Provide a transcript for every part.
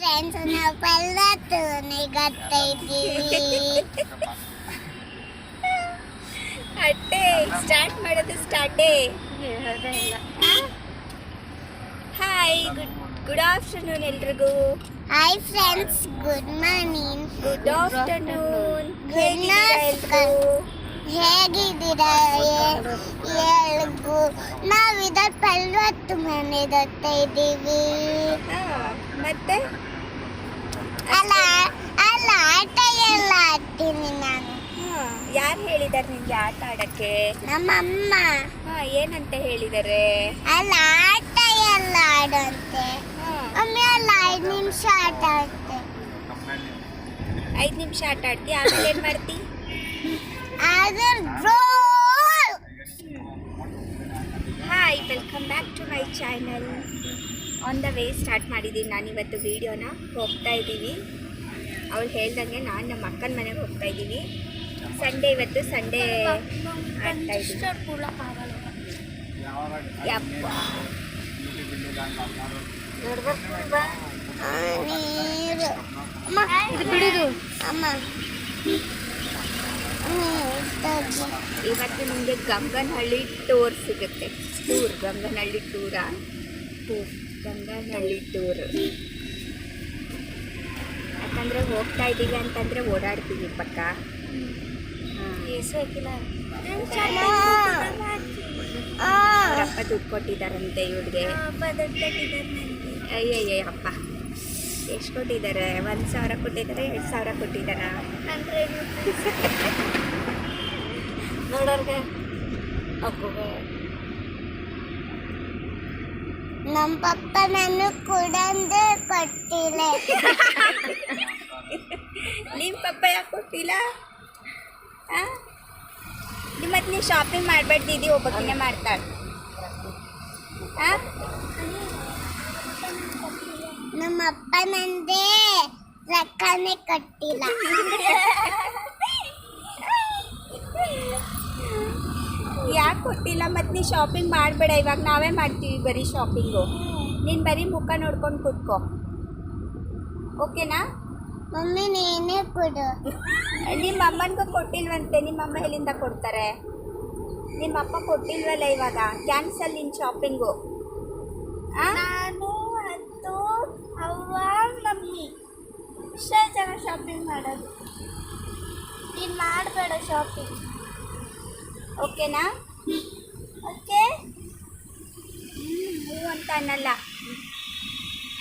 Friends ನಾವು ಪಲ್ಲತ್ತನೆ ಗತ್ತಾ ಇದ್ದೀವಿ. ಅಟ್ಟೆ ಸ್ಟಾರ್ಟ್ ಮಾಡೋದು ಸ್ಟಾರ್ಟೇ ಹೇಳೋದೇ ಇಲ್ಲ ಹಾಯ್ ಗುಡ್ ಗುಡ್ ಆಫ್ಟರ್ನೂನ್ ಎಲ್ರಿಗೂ. Hi friends good morning good afternoon good. ಎಲ್ರು ಹೇಗಿದ್ದೀರಾ ಎಲ್ಗೂ ನಾವು ಇದರ ಪಲ್ವತ್ತು ಮನೆ ಇದ್ದೀವಿ. ಮತ್ತೆ? ಅಲ್ಲ ಅಲ್ಲ ಆಟ ಎಲ್ಲ ಆಡ್ತೀನಿ ನಾನು. ಯಾರು ಹೇಳಿದಾರೆ ನಿಮಗೆ ಆಟ ಆಡಕ್ಕೆ? ನಮ್ಮಮ್ಮ. ಹಾ ಏನಂತ ಹೇಳಿದಾರೆ? ಅಲ್ಲ ಆಟ ಎಲ್ಲ ಆಡಂತೆ. ಒಮ್ಮೆ ಅಲ್ಲ ಐದು ನಿಮಿಷ ಆಟ ಆಡ್ತೆ. ಐದು ನಿಮಿಷ ಆಟ ಆಡ್ತಿ ಆಮೇಲೆ ಏನು ಮಾಡ್ತಿ? ಆದ್ರೆ hi welcome back to my channel on the way start ಮಾಡಿದ್ದೀನಿ ನಾನು ಇವತ್ತು ವೀಡಿಯೋನ ಹೋಗ್ತಾ ಇದ್ದೀನಿ. ಅವಳು ಹೇಳ್ದಂಗೆ ನಾನು ನಮ್ಮ ಅಕ್ಕನ ಮನೆಗೆ ಹೋಗ್ತಾ ಇದ್ದೀನಿ. ಸಂಡೇ ಇವತ್ತು ಸಂಡೇ ಇವತ್ತು ನಿಮಗೆ ಗಂಗನಹಳ್ಳಿ ಟೂರ್ ಸಿಗುತ್ತೆ. ಟೂರ್ ಗಂಗನಹಳ್ಳಿ ಟೂರಾ ಟೂರ್ ಗಂಗನಹಳ್ಳಿ ಟೂರ್ ಯಾಕಂದರೆ ಹೋಗ್ತಾ ಇದ್ದೀವಿ ಅಂತಂದರೆ ಓಡಾಡ್ತೀವಿ ಪಕ್ಕ. ಅಪ್ಪ ದುಡ್ಡು ಕೊಟ್ಟಿದ್ದಾರಂತೆ ಇವ್ರಿಗೆ. ಅಯ್ಯಯ್ಯ ಅಪ್ಪ. ಎಷ್ಟು ಕೊಟ್ಟಿದ್ದಾರೆ? ಒಂದು ಸಾವಿರ ಕೊಟ್ಟಿದ್ದಾರೆ ಎರಡು ಸಾವಿರ ಕೊಟ್ಟಿದ್ದಾರ? ನೋಡೋರ್ಗೆ ನಮ್ಮ ಪಪ್ಪ ನಾನು ಕುಡಂದು ಕೊಟ್ಟಿಲ್ಲ. ನಿಮ್ಮ ಪಪ್ಪ ಯಾಕೆ ಕೊಟ್ಟಿಲ್ಲ ಮತ್ತೆ ನೀವು ಶಾಪಿಂಗ್ ಮಾಡಬೇಡ ದೀದಿ ಒಬ್ಬಕ್ಕಿನೇ ಮಾಡ್ತಾಳೆ? ನಮ್ಮ ಅಪ್ಪ ನಂದೇ ರೊಕ್ಕನೇ ಕೊಟ್ಟಿಲ್ಲ. ಕೊಟ್ಟಿಲ್ಲ ಮತ್ತು ನೀ ಶಾಪಿಂಗ್ ಮಾಡಬೇಡ ಇವಾಗ ನಾವೇ ಮಾಡ್ತೀವಿ ಬರೀ ಶಾಪಿಂಗು ನೀನು ಬರೀ ಮುಖ ನೋಡ್ಕೊಂಡು ಕೂತ್ಕೋ. ಓಕೆನಾ? ಮಮ್ಮಿ ನೀನೇ ಕೊಡು. ನಿಮ್ಮ ಅಮ್ಮನಿಗೂ ಕೊಟ್ಟಿಲ್ವಂತೆ ನಿಮ್ಮ ಅಮ್ಮ ಎಲ್ಲಿಂದ ಕೊಡ್ತಾರೆ? ನಿಮ್ಮ ಅಪ್ಪ ಕೊಟ್ಟಿಲ್ವಲ್ಲ ಇವಾಗ ಕ್ಯಾನ್ಸಲ್ ನಿನ್ನ ಶಾಪಿಂಗು ನಾನು ಮತ್ತು ಅವ್ವ ಮಮ್ಮಿ. ಇಷ್ಟೇ ಜನ ಶಾಪಿಂಗ್ ಮಾಡೋದು. ನೀನು ಮಾಡಬೇಡ ಶಾಪಿಂಗ್ ಓಕೆನಾ? ಓಕೆ ಹ್ಞೂ ಅಂತ ಅನ್ನಲ್ಲ.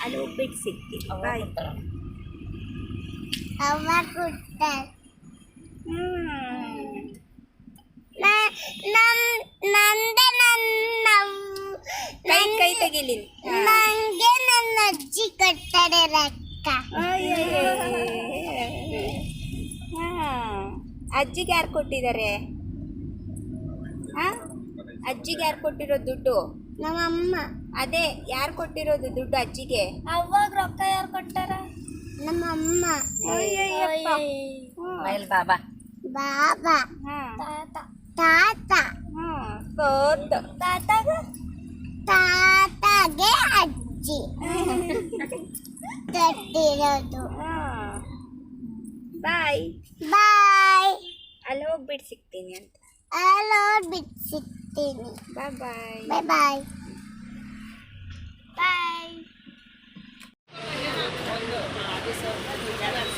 ಅಲ್ಲಿ ಹೋಗ್ಬಿಟ್ಟು ಸಿಗ್ತೀವಿ ಬಾಯ್ ಅವ್ವ ಕೊಡ್ತಾರೆ ಕೈ ಕೈ ತೆಗಿಲಿ. ನಂಗೆ ನನ್ನ ಅಜ್ಜಿ ಕೊಡ್ತಾರೆ ರೊಕ್ಕ. ಹಾಂ. ಅಜ್ಜಿಗೆ ಯಾರು ಕೊಟ್ಟಿದ್ದಾರೆ? ಹಾಂ ಅಜ್ಜಿಗೆ ಯಾರು ಕೊಟ್ಟಿರೋ ದುಡ್ಡು? ನಮ್ಮಮ್ಮ. ಅದೇ ಯಾರು ಕೊಟ್ಟಿರೋದು ದುಡ್ಡು ಅಜ್ಜಿಗೆ? ಅವಾಗ ರೊಕ್ಕ ಯಾರು ಕೊಟ್ಟಾರ? ನಮ್ಮಮ್ಮ. ಅಯ್ಯಯ್ಯಪ್ಪ. ಮೈಲ್ ಬಾಬಾ. ಬಾಬಾ. ಹಾಂ ತಾತ. ತಾತ. ಹಾಂ ಕೋತ್ ತಾತಗ? ತಾತಗೆ ಅಜ್ಜಿ. ಕೊಟ್ಟಿರೋದು. ಹಾಂ ಬಾಯ್. ಬಾಯ್. ಅಲ್ಲಿ ಹೋಗ್ಬಿಟ್ಟು ಸಿಗ್ತೀನಿ ಅಂತ. ಅಲ್ಲೋ ಬಿಟ್ಟು ಸಿಗ್ತೀನಿ ಬಾಯ್ ಬಾಯ್ ಬಾಯ್ ಬಾಯ್ ಬಾಯ್ ಚಾನ್ಸ್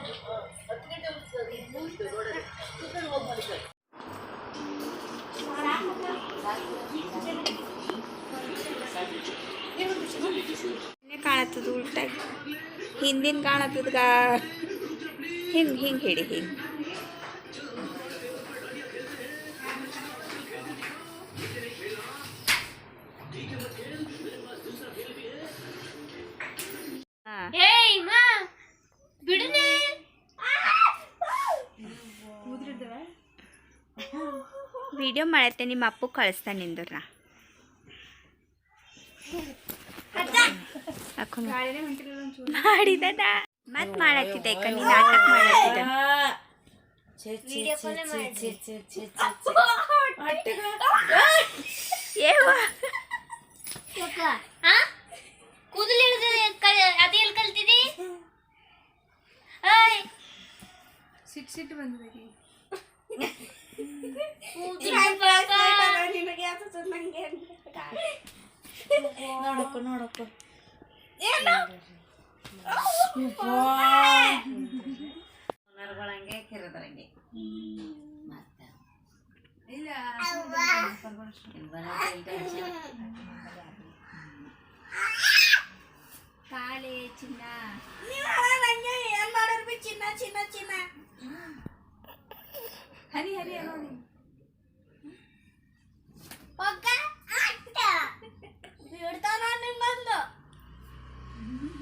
ಹಿಂದಿನ ಕಾಣತ್ತದ ಹಿಂಗೆ ಹಿಂಗೆ ಹಿಡಿ ಹಿಂಗೆ. ವಿಡಿಯೋ ಮಾಡತ್ತೆ ನಿಮ್ಮ ಅಪ್ಪು ಕಳಿಸ್ತಾನೆ ನಿಂದ್ರನ್ನ ಮಾಡಿದ ಮತ್ ಮಾಡತ್ತಿದ್ದೆ ಯಾಕ ನೀ ನಾಟಕ ಮಾಡತ್ತಿದ್ದ ಏವ ಕೂದಲು ಅದೇ ಎಲ್ಲಿ ಕಲ್ತಿದಿ? ಏಯ್. ಸಿಟ್ಟು ಸಿಟ್ಟು ಬಂದಿದೆ ನೋಡಕ್ಕ ನೋಡಕ್ಕ Eu não. Desculpa.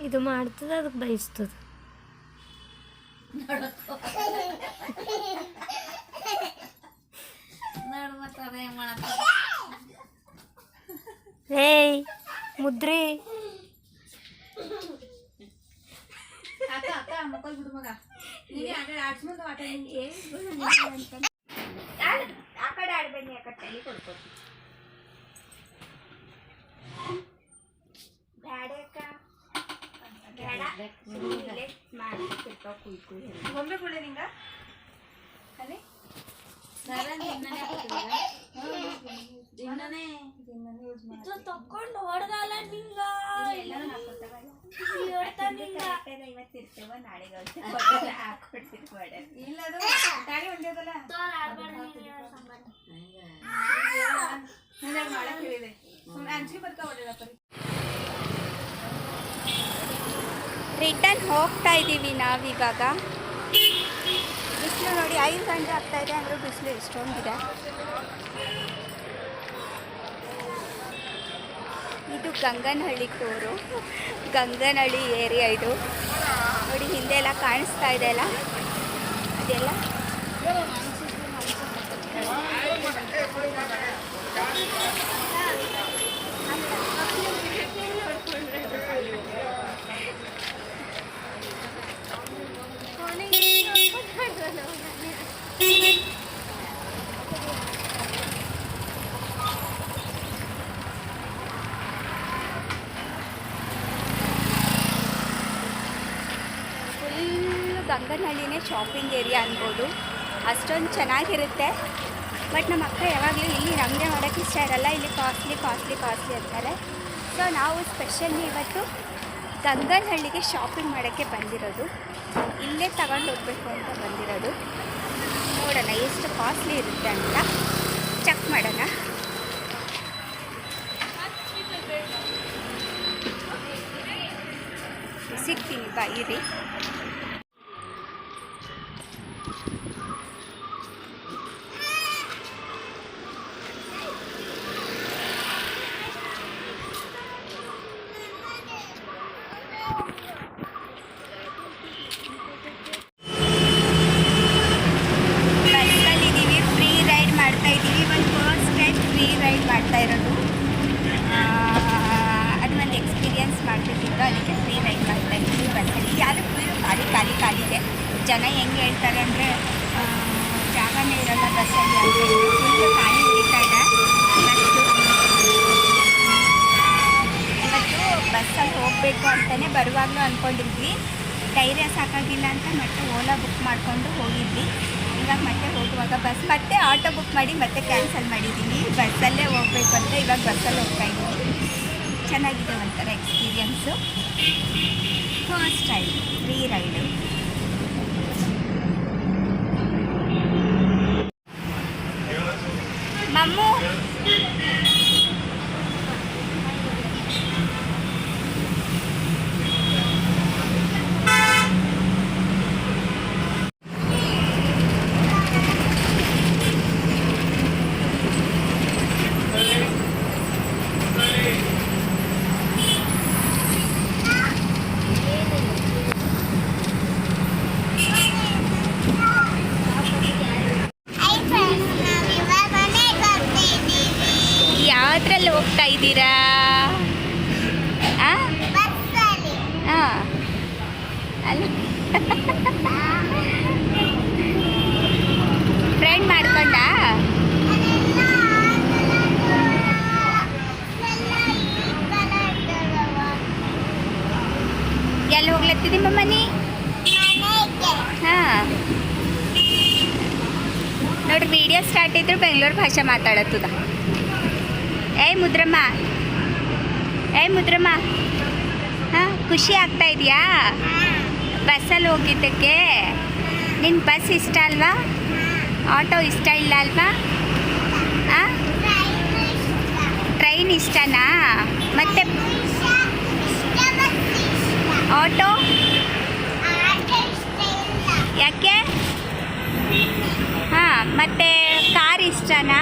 ಇದು ಮಾಡ್ತದ ಅದಕ್ಕೆ ಬಯಸ್ತದ. ನೋಡು ಮತ್ತೆ ಅದೇ ಮಾಡತ್ತ ಏಯ್ ಮುದ್ರಿ. ಅಕ್ಕ ಅಕ್ಕ ಮಕ್ಕಳು ಬಿಡು ಮಗ. ನೀನೇ ಆಟ ಆಡ್ಸ್ಕೊಂಡು ಆಟ ನಿಂಗೆ ಆ ಕಡೆ ಆಡ್ಬೇಡಿ ಆ ಕಡೆ ತಲೆ ಕೊಡ್ಕೋತಿ ಬ್ಯಾಡ ಗೊಂಬೆ ಕೊಡೆ ನಿಂಗ. ಅದೇ ತಕೊಂಡು ಹೊಡೆದಲ್ಲ ನಿಂಗ? ಇವತ್ತಿರ್ತೇವ ನಾಳೆಗೆ ಹಾಕ್ಕೊಡ್ತೀವಿ ಮಾಡ ಇಲ್ಲ ಅದು ತಾಳಿ ಅಂಜಿಕೆ ಬರ್ತಾ ಹೊಡೆದ ರಿಟರ್ನ್ ಹೋಗ್ತಾ ಇದ್ದೀವಿ ನಾವಿವಾಗ. ಬಿಸಿಲು ನೋಡಿ ಐದು ಗಂಟೆ ಆಗ್ತಾ ಇದೆ ಅಂದರೆ ಬಿಸಿಲು ಎಷ್ಟೊಂದಿದೆ. ಇದು ಗಂಗನಹಳ್ಳಿ ಟೂರು ಗಂಗನಹಳ್ಳಿ ಏರಿಯಾ ಇದು. ನೋಡಿ, ಹಿಂದೆ ಎಲ್ಲ ಕಾಣಿಸ್ತಾ ಇದೆ ಅಲ್ಲ? ಅದೆಲ್ಲ ಫುಲ್ ಗಂಗನಹಳ್ಳಿನೇ ಶಾಪಿಂಗ್ ಏರಿಯಾ ಅನ್ಬೋದು ಅಷ್ಟೊಂದು ಚೆನ್ನಾಗಿರುತ್ತೆ. ಬಟ್ ನಮ್ಮ ಅಕ್ಕ ಯಾವಾಗಲೂ ಇಲ್ಲಿ ನಮಗೆ ಮಾಡೋಕ್ಕೆ ಇಷ್ಟ ಇರಲ್ಲ, ಇಲ್ಲಿ ಕಾಸ್ಟ್ಲಿ ಕಾಸ್ಟ್ಲಿ ಕಾಸ್ಟ್ಲಿ ಅಂತಾರೆ. ಸೊ ನಾವು ಸ್ಪೆಷಲಿ ಇವತ್ತು ಗಂಗನಹಳ್ಳಿಗೆ ಶಾಪಿಂಗ್ ಮಾಡೋಕ್ಕೆ ಬಂದಿರೋದು. ಇಲ್ಲೇ ತಗೊಂಡು ಹೋಗ್ಬೇಕು ಅಂತ ಬಂದಿರೋದು. ನೋಡೋಣ, ಎಷ್ಟು ಕಾಸ್ಟ್ಲಿ ಇರುತ್ತೆ ಅಂತ ಚೆಕ್ ಮಾಡೋಣ. ಸಿಗ್ತೀನಿ, ಬಾ, ಇರಿ ಬಸ್ಸಲ್ಲಿದ್ದೀವಿ ಫ್ರೀ ರೈಡ್ ಮಾಡ್ತಾ ಇದ್ದೀವಿ ಒಂದು ಫಸ್ಟ್ ಟೈಮ್ ಫ್ರೀ ರೈಡ್ ಮಾಡ್ತಾ ಇರೋದು. ಅದು ಒಂದು ಎಕ್ಸ್ಪೀರಿಯನ್ಸ್ ಮಾಡಬೇಕಿತ್ತು ಅದಕ್ಕೆ ಫ್ರೀ ರೈಡ್ ಮಾಡ್ತಾ ಇದ್ದೀವಿ ಬಸ್ಸಲ್ಲಿ. ಯಾರು ಫುಲ್ ಖಾಲಿ ಖಾಲಿ ಖಾಲಿದೆ ಜನ ಹೆಂಗೆ ಹೇಳ್ತಾರೆ ಅಂದರೆ ಜಾಗನೇ ಇರಲ್ಲ ಬಸ್ಸಲ್ಲಿ ಅಂದರೆ ಖಾಲಿ ಹೇಳ್ತಾ ಇದೆ. ಇವತ್ತು ಬಸ್ಸಲ್ಲಿ ಹೋಗಬೇಕು ಅಂತಲೇ ಬರುವಾಗಲೂ ಅಂದ್ಕೊಂಡಿದ್ವಿ ಧೈರ್ಯ ಸಾಕಾಗಿಲ್ಲ ಅಂತ ಮತ್ತೆ ಓಲಾ ಬುಕ್ ಮಾಡಿಕೊಂಡು ಹೋಗಿದ್ವಿ. ಇವಾಗ ಮತ್ತೆ ಹೋಗುವಾಗ ಬಸ್ ಮತ್ತೆ ಆಟೋ ಬುಕ್ ಮಾಡಿ ಮತ್ತೆ ಕ್ಯಾನ್ಸಲ್ ಮಾಡಿದ್ದೀನಿ ಬಸ್ಸಲ್ಲೇ ಹೋಗ್ಬೇಕು ಅಂತ ಇವಾಗ ಬಸ್ಸಲ್ಲಿ ಹೋಗ್ತಾ ಇದ್ದೀನಿ. ಚೆನ್ನಾಗಿದೆ ಒಂಥರ experience first time free ride ಮಮ್ಮು ಐ ಫ್ರೆಂಡ್ಸ್ ನಾವು ಇವಾಗ ಮನೆಗೆ ಹೋಗ್ತಿದ್ದೀವಿ ಯಾವ್ದ್ರಲ್ಲಿ ಹೋಗ್ತಾ ಇದ್ದೀರಾ? ಫ್ರೆಂಡ್ ಮಾಡ್ಕೊಂಡ ಎಲ್ಲ ಈ ಕಲರ್ ಇದ್ದಾರವ. ಎಲ್ಲಿ ಹೋಗ್ಲತ್ತಿದ್ದೀಮ್ಮ ಮನಿ ಮನೆಗೆ. ಹಾಂ. ನೋಡ್ರಿ ವಿಡಿಯೋ ಸ್ಟಾರ್ಟ್ ಇದ್ರೆ ಬೆಂಗಳೂರು ಭಾಷೆ ಮಾತಾಡತ್ತದ. ಏಯ್ ಮುದ್ರಮ್ಮ. ಏಯ್ ಮುದ್ರಮ್ಮ. ಹಾಂ, ಖುಷಿ ಆಗ್ತಾ ಇದೆಯಾ? ಬಸ್ಸಲ್ಲಿ ಹೋಗಿದ್ದಕ್ಕೆ. ನಿನ್ನ ಬಸ್ ಇಷ್ಟ ಅಲ್ವಾ? ಆಟೋ ಇಷ್ಟ ಇಲ್ಲ ಅಲ್ವಾ? ಹಾಂ. ಟ್ರೈನ್ ಇಷ್ಟನಾ? ಮತ್ತೆ ಆಟೋ? ಯಾಕೆ? ಹಾಂ, ಮತ್ತೆ ಕಾರ್ ಇಷ್ಟನಾ?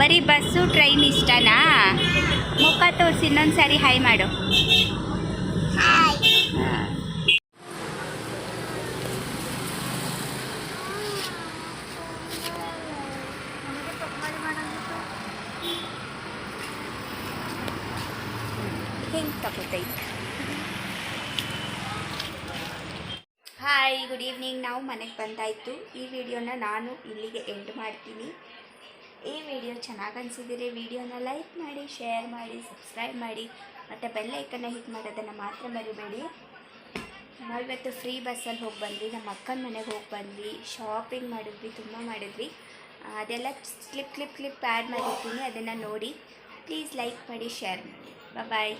ಬರೀ ಬಸ್ಸು, ಟ್ರೈನ್ ಇಷ್ಟನಾ? ಮುಖ ತೋರಿಸಿ, ಇನ್ನೊಂದು ಸಾರಿ ಹಾಯ್ ಮಾಡು. ಹೆಂಗೆ ಹಾಯ್ ಗುಡ್ ಈವ್ನಿಂಗ್ ನಾವು ಮನೆಗೆ ಬಂದಾಯಿತು. ಈ ವಿಡಿಯೋನ ನಾನು ಇಲ್ಲಿಗೆ ಎಂಡ್ ಮಾಡ್ತೀನಿ. ಈ ವಿಡಿಯೋ ಚೆನ್ನಾಗಿ ಅನಿಸಿದರೆ ವಿಡಿಯೋನ ಲೈಕ್ ಮಾಡಿ, ಶೇರ್ ಮಾಡಿ, ಸಬ್ಸ್ಕ್ರೈಬ್ ಮಾಡಿ, ಮತ್ತು ಬೆಲ್ ಐಕನ್ನ ಹಿಟ್ ಮಾಡೋದನ್ನು ಮಾತ್ರ ಮರಿಬೇಡಿ. ನಾವಿವತ್ತು ಫ್ರೀ ಬಸ್ಸಲ್ಲಿ ಹೋಗಿ ಬಂದ್ವಿ, ನಮ್ಮ ಅಕ್ಕನ ಮನೆಗೆ ಹೋಗಿ ಬಂದ್ವಿ ಶಾಪಿಂಗ್ ಮಾಡಿದ್ವಿ, ತುಂಬ ಮಾಡಿದ್ವಿ. ಅದೆಲ್ಲ ಕ್ಲಿಪ್ ಕ್ಲಿಪ್ ಕ್ಲಿಪ್ ಆ್ಯಡ್ ಮಾಡಿರ್ತೀನಿ, ಅದನ್ನು ನೋಡಿ. ಪ್ಲೀಸ್ ಲೈಕ್ ಮಾಡಿ ಶೇರ್ ಮಾಡಿ. ಬಾಯ್